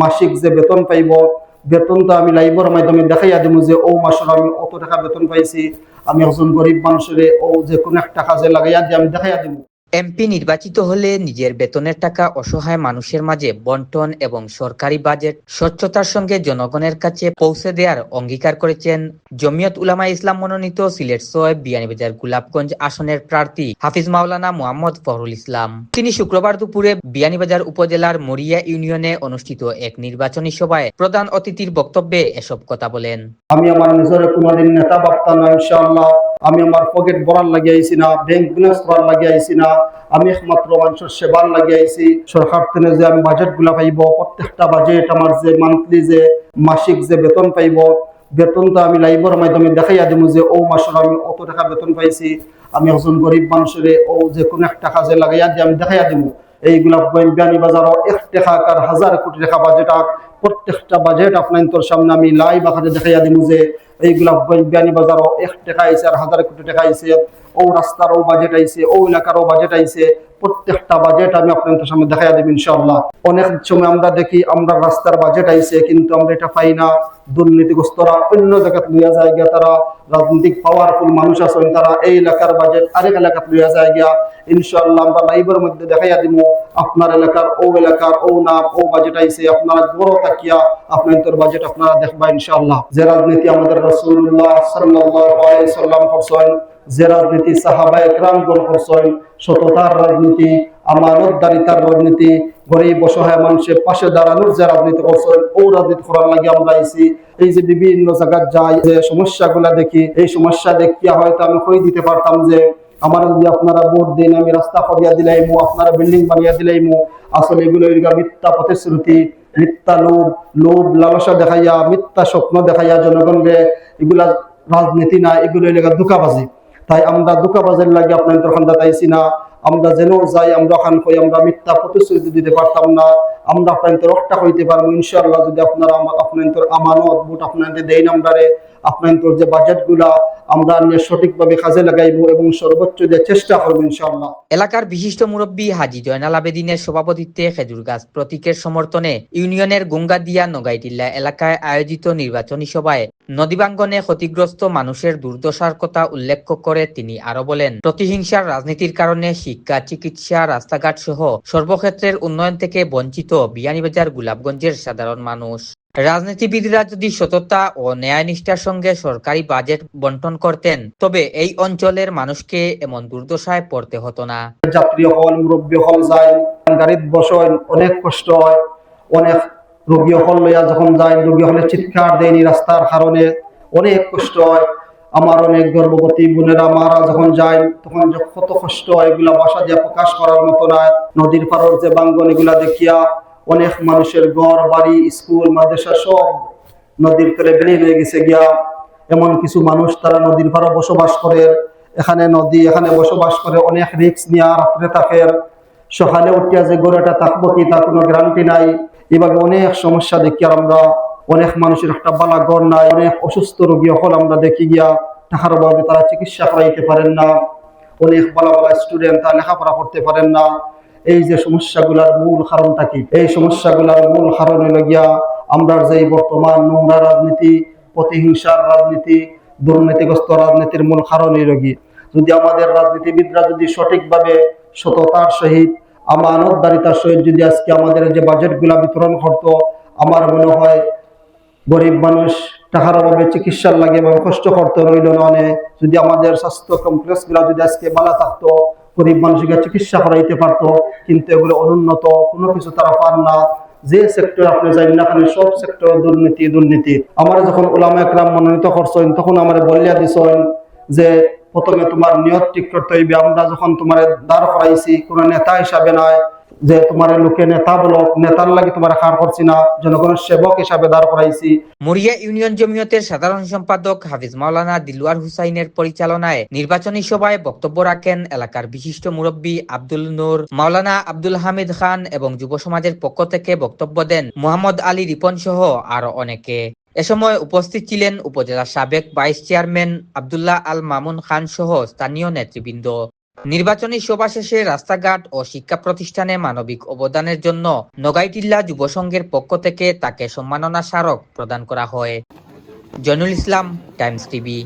মাসিক যে বেতন পাইব, বেতনটা আমি লাইভের মাধ্যমে দেখাইয়া দিব যে ও মাসের আমি অত টাকা বেতন পাইছি, আমি একজন গরিব মানুষের ও যে কোনো এক টাকা যে লাগাইয়া দিয়ে, আমি দেখাইয়া দিব এমপি নির্বাচিত হলে নিজের বেতনের টাকা অসহায় মানুষের মাঝে বন্টন এবং সরকারি বাজেট স্বচ্ছতার সঙ্গে জনগণের কাছে পৌঁছে দেওয়ার অঙ্গীকার করেছেন জমিয়ত উলামা ইসলাম মনোনীত সিলেট ছয় বিয়ানীবাজার গোলাপগঞ্জ আসনের প্রার্থী হাফিজ মাওলানা মোহাম্মদ ফখরুল ইসলাম। তিনি শুক্রবার দুপুরে বিয়ানীবাজার উপজেলার মরিয়া ইউনিয়নে অনুষ্ঠিত এক নির্বাচনী সভায় প্রধান অতিথির বক্তব্যে এসব কথা বলেন। আমি আমার নেতা ইনশাআল্লাহ। আমি আমার পকেট ভরার লাগিয়েছি না ব্যাংক ব্যালেন্স করার লাগিয়েছি না, আমি একমাত্র মানুষের সেবার লাগিয়েছি সরকার থেকে যে আমি বাজেটগুলা পাইব, প্রত্যেকটা বাজেট আমার যে মান্থলি যে, মাসিক যে বেতন পাইব বেতনটা আমি লাইভের মাধ্যমে দেখাইয়া দিব যে, ও মাসের আমি অত টাকা বেতন পাইছি। আমি একজন গরিব মানুষের, ও যে কোনো একটা কাজে লাগাইয়া দিয়ে আমি দেখাইয়া দিব এইগুলা এক টাকা কোটি টাকা বাজেট বাজেট আপনার সামনে আমি লাইভ আকারে দেখাইয়া দিব যে এইগুলা বিয়ানি বাজারও এক টাকা আইসে আর হাজার কোটি টাকা আইসে ও রাস্তারও বাজেট আইসে ও এলাকারও বাজেট আইছে। প্রত্যেকটা বাজেট আমি আপনাদের সামনে দেখাইয়া দেব ইনশাআল্লাহ। অনেক সময় আমরা দেখি আমরা রাস্তার বাজেট আইছে, কিন্তু আমরা এটা পাই না। দুর্নীতিগ্রস্তরা অন্য জায়গাত লইয়া যায় গিয়া তারা, রাজনৈতিক পাওয়ারফুল মানুষ আছেন তারা, এই এলাকার বাজেট আরেক এলাকাত লইয়া যায় গিয়া। ইনশাআল্লাহ আমরা লাইভের মধ্যে দেখাইয়া দিব, আপনার এলাকার ও এলাকার ও নাম, ও বাজেট আইছে, আপনারা বড় তাকিয়া আপনাদের বাজেট আপনারা দেখবা ইনশাআল্লাহ। যে রাজনীতি আমাদের রাসূলুল্লাহ সাল্লাল্লাহু সাল্লাম করছেন যে রাজনীতি সাহাবা একরাম গণ করছেন, সততার রাজনীতি আমানতদারিতার রাজনীতি, গরিব অসহায় মানুষের পাশে দাঁড়ানোর যে রাজনীতি করছেন, ও রাজনীতি করার লাগে আমরা আইছি। এই যে বিভিন্ন জায়গায় যাই, যে সমস্যাগুলা দেখি, এই সমস্যা দেখিয়া হয়তো আমি কই দিতে পারতাম যে, আমার যদি আপনারা ভোট দিন, আমি রাস্তা করিয়া দিলাইমু, আপনারা বিল্ডিং বানিয়ে দিলাইমু। আসলে এগুলো মিথ্যা প্রতিশ্রুতি, মিথ্যা লোভ লোভ, লালসা দেখাইয়া, মিথ্যা স্বপ্ন দেখাইয়া জনগণকে এগুলা রাজনীতি না, এগুলো এলাকা দুকাবাজি তাই আমরা দুকাবাজের লাগে আপনার তখন দাঁড়াইছি না। আমরা যেন যাই, আমরা হান কই আমরা মিথ্যা প্রতিশ্রুতি দিতে পারতাম না। আমরা আপনার রক্ষা হইতে পারব, ইনশাআল্লাহ। যদি আপনারা আমার আপনার আমানত বুট আপনাদের দেয় নাম্বারে আপনাদের যে বাজেটগুলা আমরা সঠিকভাবে কাজে লাগাইবো এবং সর্বোচ্চ যে চেষ্টা করব ইনশাআল্লাহ। এলাকার বিশিষ্ট মুরব্বী হাজি জয়নাল আবেদিনের সভাপতিত্বে খেজুর গাছ প্রতীকের সমর্থনে ইউনিয়নের গুঙ্গাদিয়া নগাইটিল্লা এলাকায় আয়োজিত নির্বাচনী সভায় নদীবাঙ্গনে ক্ষতিগ্রস্ত মানুষের দুর্দশার কথা উল্লেখ করে তিনি আরও বলেন, প্রতিহিংসার রাজনীতির কারণে শিক্ষা, চিকিৎসা, রাস্তাঘাট সহ সর্বক্ষেত্রের উন্নয়ন থেকে বঞ্চিত বিয়ানীবাজার গোলাপগঞ্জের সাধারণ মানুষ। রাজনীতিবিদরা যদি সততা ও ন্যায়নিষ্ঠার সঙ্গে সরকারি বাজেট বন্টন করতেন, তবে এই অঞ্চলের মানুষকে এমন দুর্দশায় পড়তে হতো না। যাত্রী হল, মুরব্বী হল যায়, গাড়িত অনেক কষ্ট হয়। অনেক রোগী হল লইয়া যখন যায়, রোগী হলে চিৎকার দেয়নি রাস্তার কারণে। অনেক কষ্ট হয়। আমার অনেক গর্ভবতী বোনেরা, মারা যখন যায়, তখন যে কত কষ্ট এগুলা বাসা প্রকাশ করার মতো নয় নদীর পাড়র যে বাঙ্গন, এগুলা দেখিয়া অনেক মানুষের ঘর, বাড়ি, স্কুল, মাদ্রাসা সব নদীর তলে বেরিয়ে হয়ে গেছে গিয়া। এমন কিছু মানুষ তারা নদীর পাড়ে বসবাস করে। এখানে নদী, এখানে বসবাস করে, অনেক রিক্স নিয়ে রাত্রে থাকে। সকালে উঠিয়া যে গড়েটা থাকব কি তার কোনো গ্যারান্টি নাই। এভাবে অনেক সমস্যা দেখি আর আমরা। অনেক মানুষের একটা বালা ঘর নাই, অনেক অসুস্থ রোগী হল আমরা দেখি গিয়া। টাকার অভাবে তারা চিকিৎসা করাইতে পারেন না। অনেক বালা বালা স্টুডেন্ট তারা লেখাপড়া করতে পারেন না। এই যে সমস্যাগুলার মূল কারণটা কি? এই সমস্যাগুলার মূল কারণ হলো গিয়া আমরা যে বর্তমান নোংরা রাজনীতি, প্রতিহিংসার রাজনীতি, দুর্নীতিগ্রস্ত রাজনীতির মূল কারণ কি যদি আমাদের রাজনীতিবিদরা যদি সঠিকভাবে সততার সহিত, আমানতদারিতার সহিত যদি আজকে আমাদের যে বাজেটগুলা বিতরণ করতো, আমার মনে হয় গরিব মানুষ টাকার অভাবে চিকিৎসার লাগে বা কষ্ট করতে, রইল ননে যদি আমাদের স্বাস্থ্য কমপ্লেক্সগুলা যদি আজকে ভালো থাকতো গরিব মানুষকে চিকিৎসা করাইতে পারতো, কিন্তু এগুলো অনুন্নত, কোনো কিছু তারা পান না। যে সেক্টর আপনি যাই না কেন, সব সেক্টর দুর্নীতি দুর্নীতি। আমার যখন ওলামা একরাম মনোনীত করছেন, তখন আমার বলিয়া দিছেন যে প্রথমে তোমার নিয়ত ঠিক করতে হইবে। আমরা যখন তোমার দাঁড় করাইছি, কোনো নেতা হিসাবে নয় যে তোমার লোকে নেতা বলো, নেতার লাগে তোমার হার করছি না, জনগণের সেবক হিসাবে দাঁড় করাইছি। মরিয়া ইউনিয়ন জমিয়তের সাধারণ সম্পাদক হাফিজ মাওলানা দিলওয়ার হুসাইনের পরিচালনায় নির্বাচনী সভায় বক্তব্য রাখেন এলাকার বিশিষ্ট মুরব্বী আব্দুল নূর, মাওলানা আব্দুল হামিদ খান এবং যুব সমাজের পক্ষ থেকে বক্তব্য দেন মোহাম্মদ আলী রিপন সহ আরও অনেকে। এ সময় উপস্থিত ছিলেন উপজেলা সাবেক ভাইস চেয়ারম্যান আবদুল্লাহ আল মামুন খান সহ স্থানীয় নেতৃবৃন্দ। নির্বাচনী সভা শেষে রাস্তাঘাট ও শিক্ষা প্রতিষ্ঠানে মানবিক অবদানের জন্য নগাইটিল্লা যুব সংঘের পক্ষ থেকে তাকে সম্মাননা স্মারক প্রদান করা হয়। Joynul Islam, Times TV.